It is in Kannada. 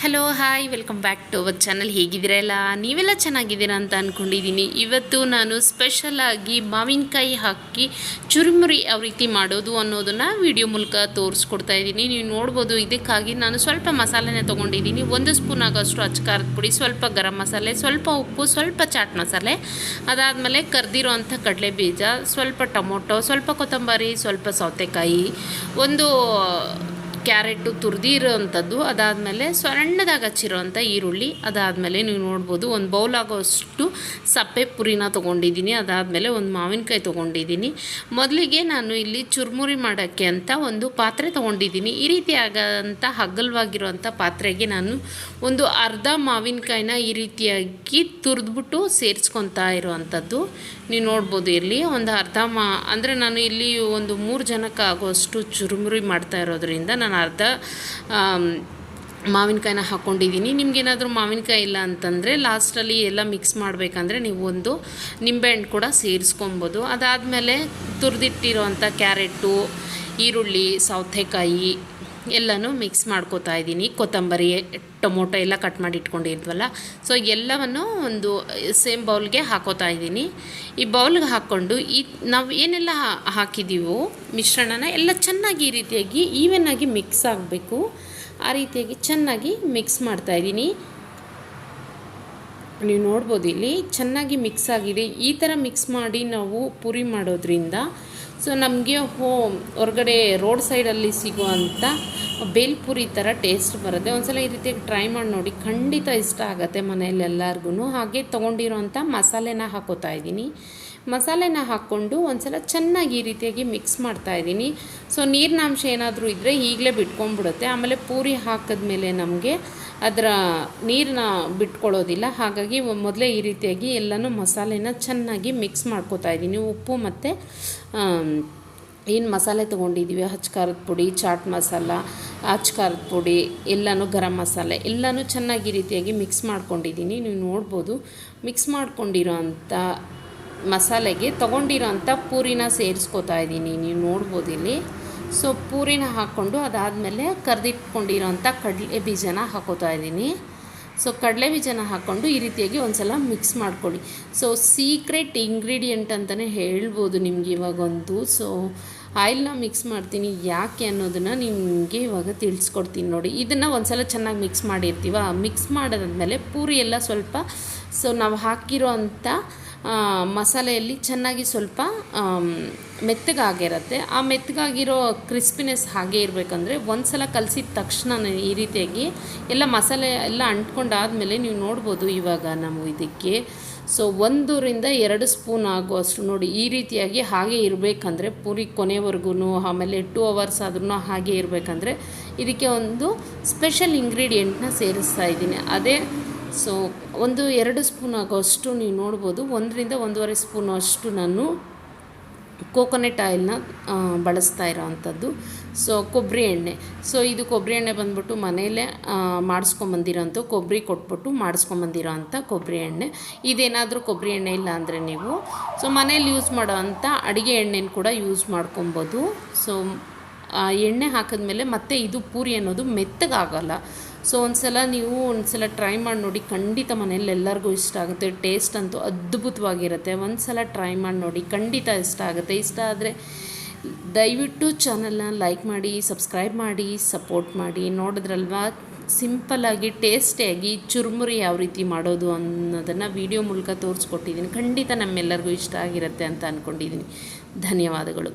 Hello hi welcome back to our channel ಹೇಗಿದ್ದೀರಲ್ಲ ನೀವೆಲ್ಲ ಚೆನ್ನಾಗಿದ್ದೀರಾ ಅಂತ ಅಂದ್ಕೊಂಡಿದ್ದೀನಿ ಇವತ್ತು ನಾನು ಸ್ಪೆಷಲಾಗಿ ಮಾವಿನಕಾಯಿ ಹಾಕಿ ಚುರುಮುರಿ ಯಾವ ರೀತಿ ಮಾಡೋದು ಅನ್ನೋದನ್ನು ವಿಡಿಯೋ ಮೂಲಕ ತೋರಿಸ್ಕೊಡ್ತಾ ಇದ್ದೀನಿ. ನೀವು ನೋಡ್ಬೋದು, ಇದಕ್ಕಾಗಿ ನಾನು ಸ್ವಲ್ಪ ಮಸಾಲೆನೇ ತೊಗೊಂಡಿದ್ದೀನಿ. ಒಂದು ಸ್ಪೂನ್ ಆಗೋಷ್ಟು ಖಾರದ ಪುಡಿ, ಸ್ವಲ್ಪ ಗರಂ ಮಸಾಲೆ, ಸ್ವಲ್ಪ ಉಪ್ಪು, ಸ್ವಲ್ಪ ಚಾಟ್ ಮಸಾಲೆ, ಅದಾದಮೇಲೆ ಕರ್ದಿರೋ ಅಂಥ ಕಡಲೆ ಬೀಜ ಸ್ವಲ್ಪ ಟೊಮೊಟೊ, ಸ್ವಲ್ಪ ಕೊತ್ತಂಬರಿ, ಸ್ವಲ್ಪ ಸೌತೆಕಾಯಿ, ಒಂದು ಕ್ಯಾರೆಟು ತುರಿದಿರೋ ಅಂಥದ್ದು ಅದಾದಮೇಲೆ ಸಣ್ಣದಾಗಿ ಹಚ್ಚಿರೋವಂಥ ಈರುಳ್ಳಿ, ಅದಾದಮೇಲೆ ನೀವು ನೋಡ್ಬೋದು ಒಂದು ಬೌಲ್ ಆಗೋಷ್ಟು ಸಪ್ಪೆ ಪುರಿನ ತೊಗೊಂಡಿದ್ದೀನಿ, ಅದಾದಮೇಲೆ ಒಂದು ಮಾವಿನಕಾಯಿ ತೊಗೊಂಡಿದ್ದೀನಿ. ಮೊದಲಿಗೆ ನಾನು ಇಲ್ಲಿ ಚುರುಮುರಿ ಮಾಡೋಕ್ಕೆ ಅಂತ ಒಂದು ಪಾತ್ರೆ ತೊಗೊಂಡಿದ್ದೀನಿ. ಈ ರೀತಿ ಹಗ್ಗಲ್ವಾಗಿರುವಂಥ ಪಾತ್ರೆಗೆ ನಾನು ಒಂದು ಅರ್ಧ ಮಾವಿನಕಾಯಿನ ಈ ರೀತಿಯಾಗಿ ತುರಿದ್ಬಿಟ್ಟು ಸೇರಿಸ್ಕೊತಾ ಇರುವಂಥದ್ದು ನೀವು ನೋಡ್ಬೋದು ಇಲ್ಲಿ ಒಂದು ಅರ್ಧ ಮಾ, ಅಂದರೆ ನಾನು ಇಲ್ಲಿ ಒಂದು ಮೂರು ಜನಕ್ಕೆ ಆಗೋಷ್ಟು ಚುರುಮುರಿ ಮಾಡ್ತಾ ಇರೋದ್ರಿಂದ ನಾನು ಅರ್ಧ ಮಾವಿನಕಾಯಿನ ಹಾಕ್ಕೊಂಡಿದ್ದೀನಿ ನಿಮಗೇನಾದರೂ ಮಾವಿನಕಾಯಿ ಇಲ್ಲ ಅಂತಂದರೆ ಲಾಸ್ಟಲ್ಲಿ ಎಲ್ಲ ಮಿಕ್ಸ್ ಮಾಡಬೇಕಂದ್ರೆ ನೀವು ಒಂದು ನಿಂಬೆಹಣ್ಣು ಕೂಡ ಸೇರಿಸ್ಕೊಬೋದು. ಅದಾದಮೇಲೆ ತುರಿದಿಟ್ಟಿರೋವಂಥ ಕ್ಯಾರೆಟು ಈರುಳ್ಳಿ, ಸೌತೆಕಾಯಿ ಎಲ್ಲನೂ ಮಿಕ್ಸ್ ಮಾಡ್ಕೋತಾ ಇದ್ದೀನಿ. ಕೊತ್ತಂಬರಿ, ಟೊಮೊಟೊ ಎಲ್ಲ ಕಟ್ ಮಾಡಿ ಇಟ್ಕೊಂಡಿದ್ವಲ್ಲ. ಸೊ ಎಲ್ಲವನ್ನು ಒಂದು ಸೇಮ್ ಬೌಲ್ಗೆ ಹಾಕೋತಾ ಇದ್ದೀನಿ. ಈ ಬೌಲ್ಗೆ ಹಾಕ್ಕೊಂಡು ಈ, ನಾವು ಏನೆಲ್ಲ ಹಾಕಿದ್ದೀವೋ ಮಿಶ್ರಣನ ಎಲ್ಲ ಚೆನ್ನಾಗಿ ಈ ರೀತಿಯಾಗಿ ಈವನ್ನಾಗಿ ಮಿಕ್ಸ್ ಆಗಬೇಕು. ಆ ರೀತಿಯಾಗಿ ಚೆನ್ನಾಗಿ ಮಿಕ್ಸ್ ಮಾಡ್ತಾ ಇದ್ದೀನಿ. ನೀವು ನೋಡ್ಬೋದು ಇಲ್ಲಿ ಚೆನ್ನಾಗಿ ಮಿಕ್ಸ್ ಆಗಿದೆ. ಈ ಥರ ಮಿಕ್ಸ್ ಮಾಡಿ ನಾವು ಪುರಿ ಮಾಡೋದ್ರಿಂದ ಸೊ ನಮಗೆ ಹೋ ಹೊರಗಡೆ ರೋಡ್ ಸೈಡಲ್ಲಿ ಸಿಗುವಂಥ ಬೇಲ್ಪುರಿ ಥರ ಟೇಸ್ಟ್ ಬರುತ್ತೆ. ಒಂದ್ಸಲ ಈ ರೀತಿಯಾಗಿ ಟ್ರೈ ಮಾಡಿ ನೋಡಿ, ಖಂಡಿತ ಇಷ್ಟ ಆಗುತ್ತೆ ಮನೆಯಲ್ಲಿ ಎಲ್ಲರಿಗೂ ಹಾಗೆ ತೊಗೊಂಡಿರೋಂಥ ಮಸಾಲೆನ ಹಾಕೋತಾ ಇದ್ದೀನಿ. ಮಸಾಲೆನ ಹಾಕ್ಕೊಂಡು ಒಂದ್ಸಲ ಚೆನ್ನಾಗಿ ಈ ರೀತಿಯಾಗಿ ಮಿಕ್ಸ್ ಮಾಡ್ತಾ ಇದ್ದೀನಿ. ಸೊ ನೀರಿನಾಂಶ ಏನಾದರೂ ಇದ್ದರೆ ಈಗಲೇ ಬಿಟ್ಕೊಂಡ್ಬಿಡುತ್ತೆ. ಆಮೇಲೆ ಪೂರಿ ಹಾಕಿದ್ಮೇಲೆ ನಮಗೆ ಅದರ ನೀರನ್ನ ಬಿಟ್ಕೊಳ್ಳೋದಿಲ್ಲ. ಹಾಗಾಗಿ ಮೊದಲೇ ಈ ರೀತಿಯಾಗಿ ಎಲ್ಲನೂ ಮಸಾಲೆನ ಚೆನ್ನಾಗಿ ಮಿಕ್ಸ್ ಮಾಡ್ಕೋತಾ ಇದ್ದೀನಿ. ಉಪ್ಪು ಮತ್ತು ಏನು ಮಸಾಲೆ ತೊಗೊಂಡಿದ್ದೀವಿ ಹಚ್ಕಾರದ ಪುಡಿ, ಚಾಟ್ ಮಸಾಲ ಹಚ್ಕಾರದ ಪುಡಿ, ಎಲ್ಲನೂ ಗರಂ ಮಸಾಲೆ, ಎಲ್ಲನೂ ಚೆನ್ನಾಗಿ ರೀತಿಯಾಗಿ ಮಿಕ್ಸ್ ಮಾಡ್ಕೊಂಡಿದ್ದೀನಿ. ನೀವು ನೋಡ್ಬೋದು. ಮಿಕ್ಸ್ ಮಾಡ್ಕೊಂಡಿರೋ ಮಸಾಲೆಗೆ ತೊಗೊಂಡಿರೋ ಅಂಥ ಪೂರಿನ ಸೇರಿಸ್ಕೋತಾ ಇದ್ದೀನಿ. ನೀವು ನೋಡ್ಬೋದು ಇಲ್ಲಿ. ಸೊ ಪೂರಿನ ಹಾಕ್ಕೊಂಡು ಅದಾದಮೇಲೆ ಕರೆದಿಟ್ಕೊಂಡಿರೋ ಅಂಥ ಕಡಲೆ ಬೀಜನ ಹಾಕೋತಾ ಇದ್ದೀನಿ. ಸೊ ಕಡಲೆ ಬೀಜನ ಹಾಕ್ಕೊಂಡು ಈ ರೀತಿಯಾಗಿ ಒಂದು ಸಲ ಮಿಕ್ಸ್ ಮಾಡ್ಕೊಳ್ಳಿ. ಸೊ ಸೀಕ್ರೆಟ್ ಇಂಗ್ರೀಡಿಯೆಂಟ್ ಅಂತಲೇ ಹೇಳ್ಬೋದು ನಿಮ್ಗೆ ಇವಾಗೊಂದು. ಸೊ ಆಯಿಲ್ನ ಮಿಕ್ಸ್ ಮಾಡ್ತೀನಿ ಯಾಕೆ ಅನ್ನೋದನ್ನು ನಿಮಗೆ ಇವಾಗ ತಿಳಿಸ್ಕೊಡ್ತೀನಿ ನೋಡಿ. ಇದನ್ನು ಒಂದು ಸಲ ಚೆನ್ನಾಗಿ ಮಿಕ್ಸ್ ಮಾಡಿರ್ತೀವ? ಮಿಕ್ಸ್ ಮಾಡಿದಾದ್ಮೇಲೆ ಪೂರಿ ಎಲ್ಲ ಸ್ವಲ್ಪ ಸೊ ನಾವು ಹಾಕಿರೋ ಅಂಥ ಮಸಾಲೆಯಲ್ಲಿ ಚೆನ್ನಾಗಿ ಸ್ವಲ್ಪ ಮೆತ್ತಗಾಗಿರುತ್ತೆ. ಆ ಮೆತ್ತಗಾಗಿರೋ ಕ್ರಿಸ್ಪಿನೆಸ್ ಹಾಗೆ ಇರಬೇಕಂದ್ರೆ ಒಂದು ಸಲ ಕಲಸಿದ ತಕ್ಷಣ ಈ ರೀತಿಯಾಗಿ ಎಲ್ಲ ಮಸಾಲೆ ಎಲ್ಲ ಅಂಟ್ಕೊಂಡಾದಮೇಲೆ ನೀವು ನೋಡ್ಬೋದು ಇವಾಗ ನಾವು ಇದಕ್ಕೆ. ಸೊ, ಒಂದರಿಂದ ಎರಡು ಸ್ಪೂನ್ ಆಗುವಷ್ಟು ನೋಡಿ ಈ ರೀತಿಯಾಗಿ ಹಾಗೆ ಇರಬೇಕಂದ್ರೆ ಪೂರಿ ಕೊನೆವರೆಗೂ ಆಮೇಲೆ ಟು ಅವರ್ಸ್ ಆದ್ರೂ ಹಾಗೆ ಇರಬೇಕಂದ್ರೆ ಇದಕ್ಕೆ ಒಂದು ಸ್ಪೆಷಲ್ ಇಂಗ್ರೀಡಿಯೆಂಟ್ನ ಸೇರಿಸ್ತಾ ಇದ್ದೀನಿ. ಅದೇ ಸೊ ಒಂದು ಎರಡು ಸ್ಪೂನ್ ಆಗೋಷ್ಟು ನೀವು ನೋಡ್ಬೋದು. ಒಂದರಿಂದ ಒಂದೂವರೆ ಸ್ಪೂನ್ ಅಷ್ಟು ನಾನು ಕೋಕೋನಟ್ ಆಯಿಲ್ನ ಬಳಸ್ತಾ ಇರೋ ಅಂಥದ್ದು ಸೊ ಕೊಬ್ಬರಿ ಎಣ್ಣೆ. ಸೊ ಇದು ಕೊಬ್ಬರಿ ಎಣ್ಣೆ ಬಂದ್ಬಿಟ್ಟು ಮನೆಯಲ್ಲೇ ಮಾಡಿಸ್ಕೊಂಬಂದಿರೋಂಥ, ಕೊಬ್ಬರಿ ಕೊಟ್ಬಿಟ್ಟು ಮಾಡಿಸ್ಕೊಂಬಂದಿರೋ ಅಂಥ ಕೊಬ್ಬರಿ ಎಣ್ಣೆ. ಇದೇನಾದರೂ ಕೊಬ್ಬರಿ ಎಣ್ಣೆ ಇಲ್ಲ ಅಂದರೆ ನೀವು ಸೊ ಮನೇಲಿ ಯೂಸ್ ಮಾಡೋ ಅಂಥ ಅಡುಗೆ ಎಣ್ಣೆನ ಕೂಡ ಯೂಸ್ ಮಾಡ್ಕೊಬೋದು. ಸೊ ಎಣ್ಣೆ ಹಾಕಿದ್ಮೇಲೆ ಮತ್ತೆ ಇದು ಪೂರಿ ಅನ್ನೋದು ಮೆತ್ತಗಾಗಲ್ಲ. ಸೊ ಒಂದ್ಸಲ ನೀವು ಒಂದ್ಸಲ ಟ್ರೈ ಮಾಡಿ ನೋಡಿ, ಖಂಡಿತ ಮನೇಲಿ ಎಲ್ಲರಿಗೂ ಇಷ್ಟ ಆಗುತ್ತೆ ಟೇಸ್ಟ್ ಅಂತೂ ಅದ್ಭುತವಾಗಿರುತ್ತೆ. ಒಂದ್ಸಲ ಟ್ರೈ ಮಾಡಿ ನೋಡಿ, ಖಂಡಿತ ಇಷ್ಟ ಆಗುತ್ತೆ. ಇಷ್ಟ ಆದರೆ ದಯವಿಟ್ಟು ಚಾನಲ್ನ ಲೈಕ್ ಮಾಡಿ ಸಬ್ಸ್ಕ್ರೈಬ್ ಮಾಡಿ ಸಪೋರ್ಟ್ ಮಾಡಿ. ನೋಡಿದ್ರಲ್ವಾ? ಸಿಂಪಲ್ಲಾಗಿ ಟೇಸ್ಟಿಯಾಗಿ ಚುರುಮುರಿ ಯಾವ ರೀತಿ ಮಾಡೋದು ಅನ್ನೋದನ್ನು ವಿಡಿಯೋ ಮೂಲಕ ತೋರಿಸ್ಕೊಟ್ಟಿದ್ದೀನಿ. ಖಂಡಿತ ನಮ್ಮೆಲ್ಲರಿಗೂ ಇಷ್ಟ ಆಗಿರುತ್ತೆ ಅಂತ ಅಂದ್ಕೊಂಡಿದ್ದೀನಿ ಧನ್ಯವಾದಗಳು.